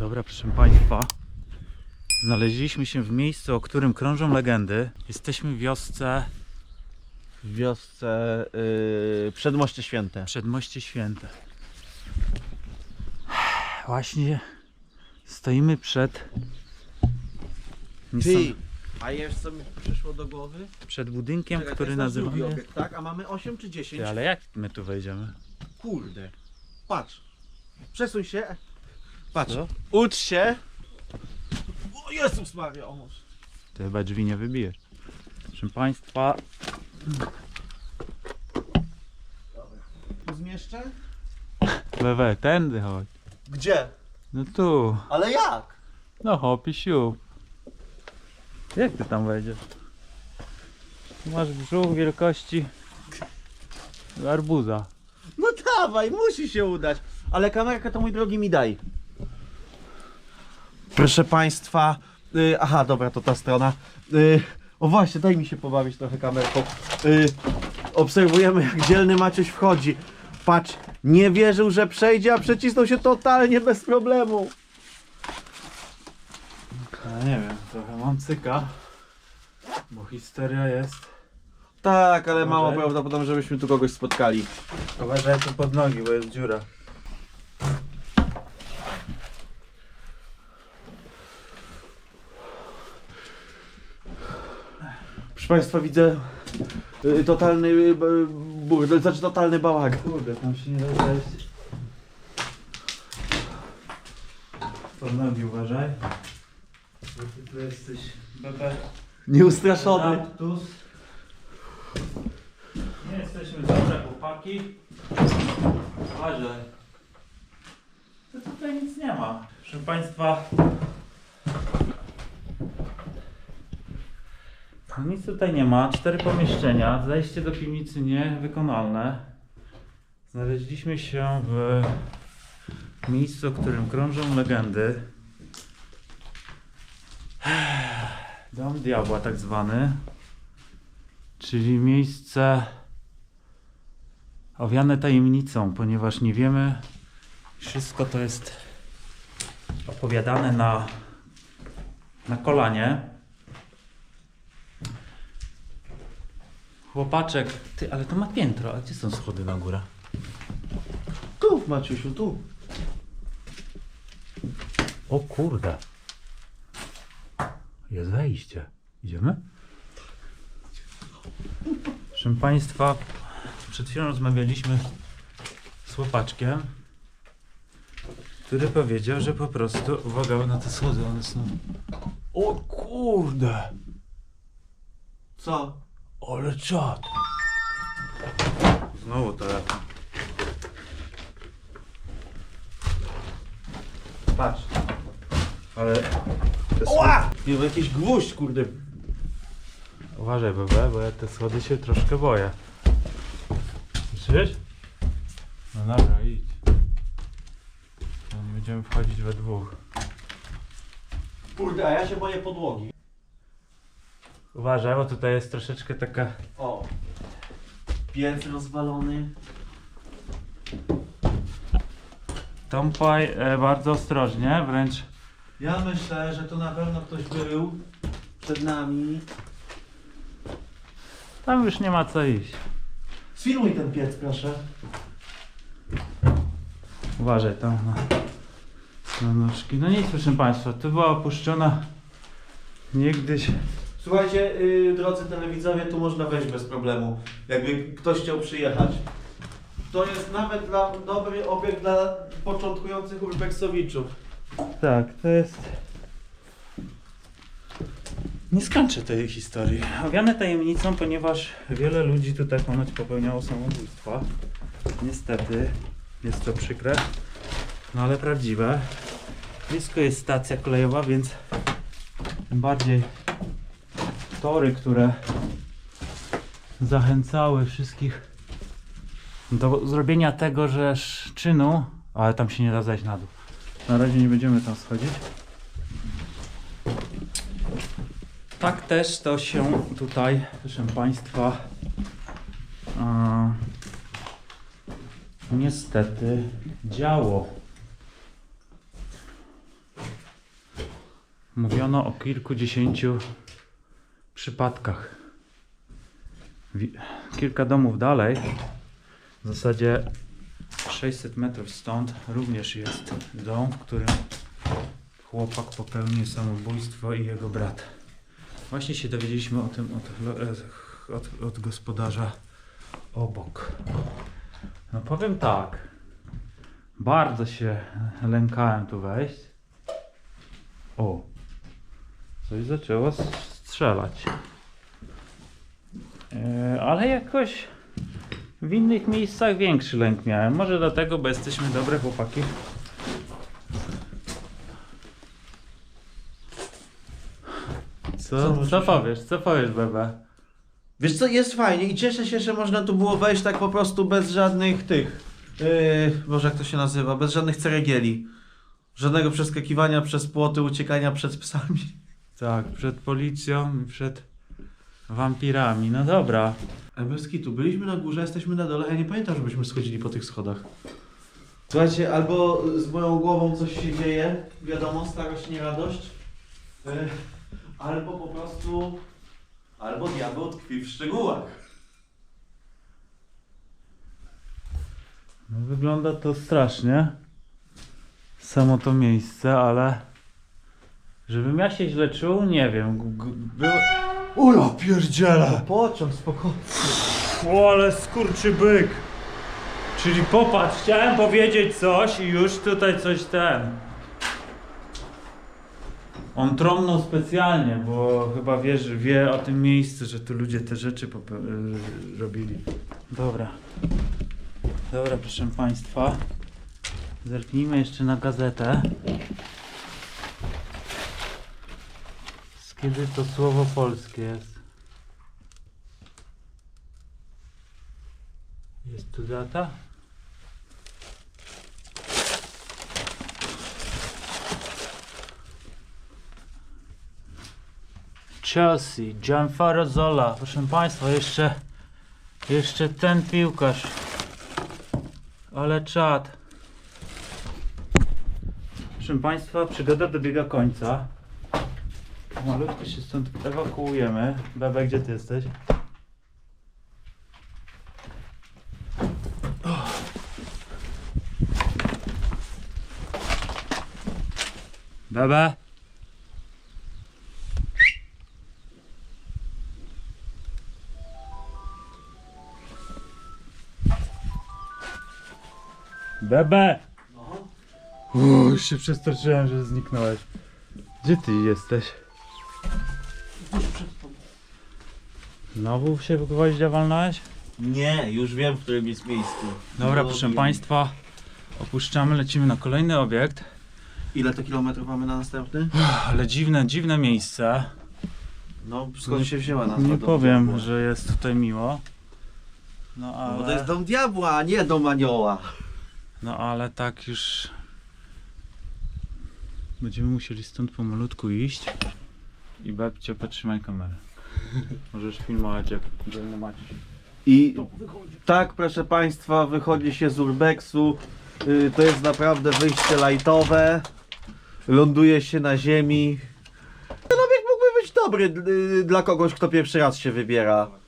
Dobra, proszę Państwa. Znaleźliśmy się w miejscu, o którym krążą legendy. Jesteśmy w wiosce W wiosce yy, Przedmoście Święte. Przedmoście Święte. Właśnie stoimy przed. Ty, a jeszcze co mi przyszło do głowy? Przed budynkiem, Czekaj, który nazywamy. obiekt, tak? A mamy 8 czy 10? Ty, ale jak my tu wejdziemy? Kurde. Patrz. Przesuń się. Patrz. Co? Ucz się. O Jezus Maria, o Boże. Ty chyba drzwi nie wybijesz. Proszę Państwa, Tu zmieszczę? wewe, tędy chodź. Gdzie? No tu. Ale jak? No hop i siup. Jak ty tam wejdziesz? Tu Masz brzuch wielkości arbuza. No dawaj, musi się udać. Ale kamerkę to mój drogi mi daj. Proszę Państwa. Y, aha, dobra, to ta strona. Y, o właśnie, daj mi się pobawić trochę kamerką. Y, obserwujemy jak dzielny Maciuś wchodzi. Patrz, nie wierzył, że przejdzie, a przecisnął się totalnie bez problemu. Ja nie wiem, trochę mam cyka, bo historia jest. Tak, ale mało Może? prawdopodobne, żebyśmy tu kogoś spotkali. Uważaj tu pod nogi, bo jest dziura. Państwa, widzę y, totalny y, b- burdel, znaczy totalny bałagan. Kurde, tam się nie da wejść. Pod nogi uważaj. Bo ty tu jesteś bebe. Nieustraszony. Adaptus. Nie jesteśmy dobre chłopaki. Uważaj. To tutaj nic nie ma. Proszę Państwa. No nic tutaj nie ma. Cztery pomieszczenia. Zajście do piwnicy niewykonalne. Znaleźliśmy się w miejscu, o którym krążą legendy. Dom diabła tak zwany. Czyli miejsce owiane tajemnicą, ponieważ nie wiemy, wszystko to jest opowiadane na, na kolanie. Chłopaczek, ty, ale to ma piętro, a gdzie są schody na górę? Tu, Maciusiu, tu. O kurde. Jest wejście. Idziemy? Proszę Państwa, przed chwilą rozmawialiśmy z chłopaczkiem, który powiedział, że po prostu, uwaga na te schody, one są... O kurde! Co? Ale czad! Znowu telefon. Patrz. Ale... te Ła! Nie, jakiś gwóźdź, kurde. Uważaj, bebe, bo ja te schody się troszkę boję. Słyszysz? No dobra, idź. No, Będziemy wchodzić we dwóch. Kurde, a ja się boję podłogi. Uważaj, bo tutaj jest troszeczkę taka... O. Piec rozwalony. Tąpaj e, bardzo ostrożnie, wręcz... Ja myślę, że tu na pewno ktoś był przed nami. Tam już nie ma co iść. Sfilmuj ten piec, proszę. Uważaj tam na, na nóżki. No nic, proszę Państwa, tu była opuszczona niegdyś... Słuchajcie, yy, drodzy telewidzowie, tu można wejść bez problemu. Jakby ktoś chciał przyjechać. To jest nawet dla, dobry obiekt dla początkujących urbexowiczów. Tak, to jest. Nie skończę tej historii. Owiane tajemnicą, ponieważ wiele ludzi tutaj ponoć popełniało samobójstwa. Niestety jest to przykre, no ale prawdziwe. Blisko jest stacja kolejowa, więc tym bardziej tory, które zachęcały wszystkich do zrobienia tegoż czynu, ale tam się nie da zejść na dół. Na razie nie będziemy tam schodzić. Tak też to się tutaj, proszę Państwa, e, niestety działo. mówiono o kilkudziesięciu przypadkach. Kilka domów dalej, w zasadzie 600 metrów stąd, również jest dom, w którym chłopak popełnił samobójstwo i jego brat. Właśnie się dowiedzieliśmy o tym od, e, od, od gospodarza obok. No powiem tak. Bardzo się lękałem tu wejść. O. Coś zaczęło strzelać. E, ale jakoś w innych miejscach większy lęk miałem. Może dlatego, bo jesteśmy dobre chłopaki. Co, co powiesz? Co powiesz, Bebe? Wiesz co, jest fajnie i cieszę się, że można tu było wejść tak po prostu bez żadnych tych, yy, Boże jak to się nazywa, bez żadnych ceregieli. Żadnego przeskakiwania przez płoty, uciekania przed psami. Tak, przed policją i przed wampirami. No dobra. A bez kitu, byliśmy na górze, jesteśmy na dole, ja nie pamiętam, żebyśmy schodzili po tych schodach. Słuchajcie, albo z moją głową coś się dzieje, wiadomo, starość, nie radość, yy, albo po prostu, albo diabeł tkwi w szczegółach. No, wygląda to strasznie. Samo to miejsce, ale żebym ja się źle czuł, nie wiem. G- Było... Ula pierdziele! Pociąg, spokojnie. O, ale skurczy byk! Czyli popatrz, chciałem powiedzieć coś i już tutaj coś ten. On trąbnął specjalnie, bo chyba wie, że wie o tym miejscu, że tu ludzie te rzeczy pope- y, robili. Dobra. Dobra, proszę Państwa. Zerknijmy jeszcze na gazetę. Z kiedy to słowo polskie jest? Jest tu data? Chelsea, Gianfaro Zola. Proszę Państwa, jeszcze, jeszcze ten piłkarz. Ale czad. Proszę Państwa, przygoda dobiega końca. Malutko się stąd ewakuujemy. Bebe, gdzie Ty jesteś? Bebe? Bebe! Uuu, już się przestraszyłem, że zniknąłeś. Gdzie ty jesteś? Znowu się w gwoździa walnąłeś? Nie, już wiem, w którym jest miejscu. Dobra, No, proszę wiem. Państwa, opuszczamy, lecimy na kolejny obiekt. Ile to kilometrów mamy na następny? Ale dziwne, dziwne miejsce. No, skąd się wzięła nazwa Nie Dom powiem, Diabła? że jest tutaj miło. No No, ale, bo to jest dom diabła, a nie dom anioła. no ale tak już... Będziemy musieli stąd pomalutku iść. I babcia, potrzymaj kamerę. Możesz filmować jak dzielny Maciej. I tak, proszę Państwa, wychodzi się z urbexu. Y, To jest naprawdę wyjście lajtowe. Ląduje się na ziemi. Ten obiekt mógłby być dobry y, dla kogoś, kto pierwszy raz się wybiera.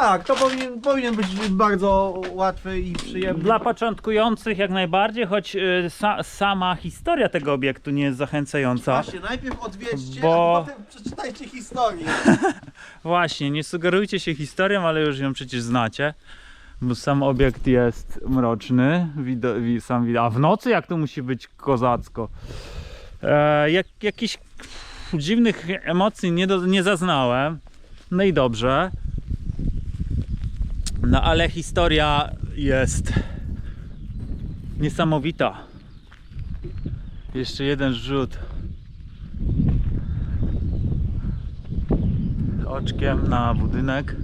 Tak, to powinien, powinien być bardzo łatwy i przyjemny. Dla początkujących jak najbardziej, choć y, sa, sama historia tego obiektu nie jest zachęcająca. Właśnie, najpierw odwiedźcie, Bo- a potem przeczytajcie historię. Właśnie, nie sugerujcie się historią, ale już ją przecież znacie. Bo sam obiekt jest mroczny, wido, wi, sam widać. A w nocy jak to musi być kozacko. E, jak, jakichś dziwnych emocji nie, do, nie zaznałem. No i dobrze. No ale historia jest niesamowita. Jeszcze jeden rzut. oczkiem na budynek.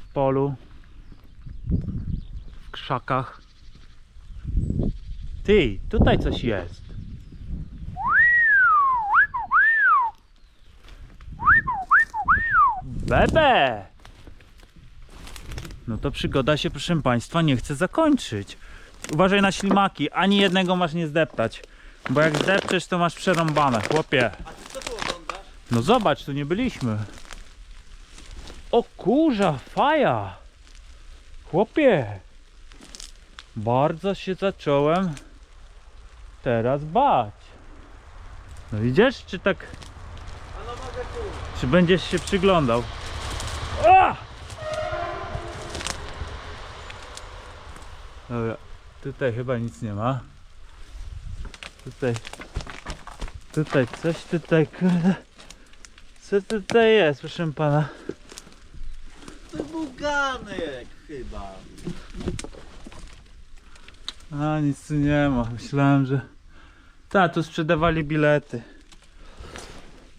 W polu, w krzakach. Ty, tutaj coś jest. Bebe! No to przygoda się, proszę Państwa, nie chce zakończyć. Uważaj na ślimaki, ani jednego masz nie zdeptać. Bo jak zdepczesz, to masz przerąbane, chłopie. A ty co tu oglądasz? No zobacz, tu nie byliśmy. O kurza, faja. Chłopie. Bardzo się zacząłem teraz bać. No widzisz, czy tak, czy będziesz się przyglądał? A! Dobra, tutaj chyba nic nie ma. Tutaj, tutaj coś tutaj, kurde. Co tutaj jest, proszę pana? To był ganek chyba. A, nic tu nie ma. Myślałem, że... Ta, tu sprzedawali bilety.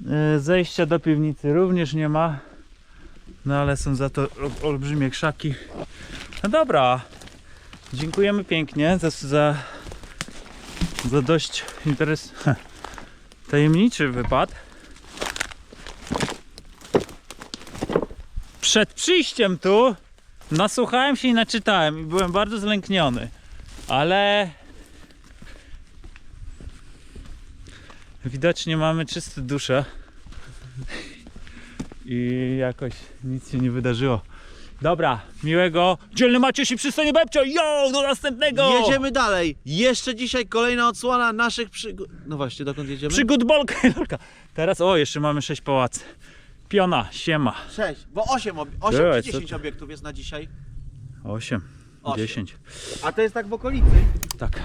E, Zejścia do piwnicy również nie ma. No ale są za to ol- olbrzymie krzaki. No dobra. Dziękujemy pięknie za, za, za dość interes... tajemniczy wypad. Przed przyjściem tu nasłuchałem się i naczytałem i byłem bardzo zlękniony. Ale widocznie mamy czyste dusze i jakoś nic się nie wydarzyło. Dobra, miłego. Dzielny Maciuś i przystojny Bebcio. Yo, do następnego! Jedziemy dalej. Jeszcze dzisiaj kolejna odsłona naszych przygód. No właśnie, dokąd jedziemy? Przygód Bolka i. Teraz, o, jeszcze mamy sześć pałacy. Piona, siema. Sześć, bo 8, obi- 8 Byłeś, czy co 10 ty? obiektów jest na dzisiaj. Osiem, Osiem. dziesięć. A to jest tak w okolicy. Tak.